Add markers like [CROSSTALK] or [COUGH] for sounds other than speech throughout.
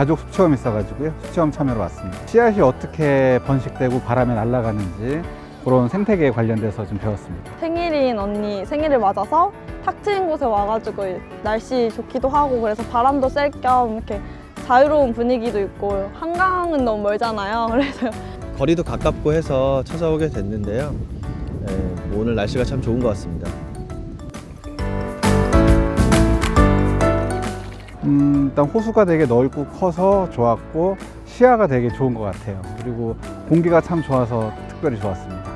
가족 숙취염 있어가지고요. 숙취염 참여로 왔습니다. 씨앗이 어떻게 번식되고 바람에 날아가는지 그런 생태계에 관련돼서 좀 배웠습니다. 생일인 언니 생일을 맞아서 탁 트인 곳에 와가지고 날씨 좋기도 하고 그래서 바람도 쐴 겸 이렇게 자유로운 분위기도 있고 한강은 너무 멀잖아요. [LAUGHS] 그래서 거리도 가깝고 해서 찾아오게 됐는데요. 예, 오늘 날씨가 참 좋은 것 같습니다. 일단 호수가 되게 넓고 커서 좋았고 시야가 되게 좋은 것 같아요. 그리고 공기가 참 좋아서 특별히 좋았습니다.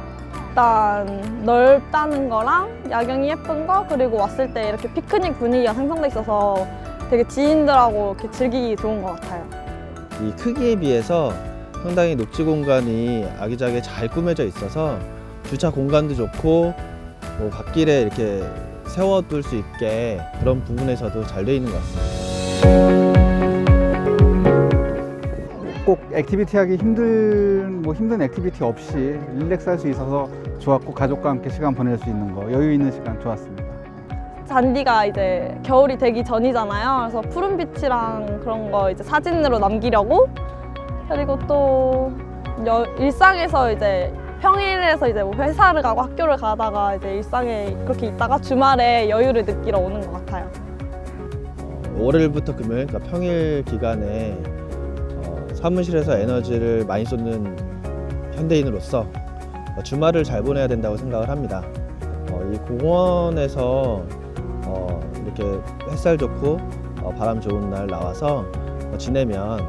일단 넓다는 거랑 야경이 예쁜 거 그리고 왔을 때 이렇게 피크닉 분위기가 생성돼 있어서 되게 지인들하고 이렇게 즐기기 좋은 것 같아요. 이 크기에 비해서 상당히 녹지 공간이 아기자기하게 잘 꾸며져 있어서 주차 공간도 좋고 뭐 갓길에 이렇게 세워둘 수 있게 그런 부분에서도 잘 돼 있는 것 같습니다. 꼭 액티비티 하기 힘든 뭐 힘든 액티비티 없이 릴렉스 할 수 있어서 좋았고 가족과 함께 시간 보낼 수 있는 거 여유 있는 시간 좋았습니다. 잔디가 이제 겨울이 되기 전이잖아요. 그래서 푸른 빛이랑 그런 거 이제 사진으로 남기려고 그리고 또 여- 일상에서 이제 평일에서 이제 뭐 회사를 가고 학교를 가다가 이제 일상에 그렇게 있다가 주말에 여유를 느끼러 오는 것 같아요. 월요일부터 금요일, 그러니까 평일 기간에 어, 사무실에서 에너지를 많이 쏟는 현대인으로서 어, 주말을 잘 보내야 된다고 생각을 합니다. 어, 이 공원에서 어, 이렇게 햇살 좋고 어, 바람 좋은 날 나와서 어, 지내면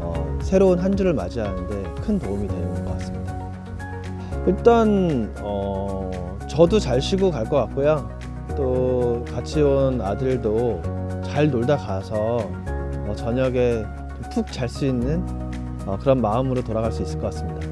어, 새로운 한 주를 맞이하는데 큰 도움이 되는 것 같습니다. 일단 어, 저도 잘 쉬고 갈 것 같고요. 또 같이 온 아들도 잘 놀다 가서 어, 저녁에 푹 잘 수 있는 어, 그런 마음으로 돌아갈 수 있을 것 같습니다.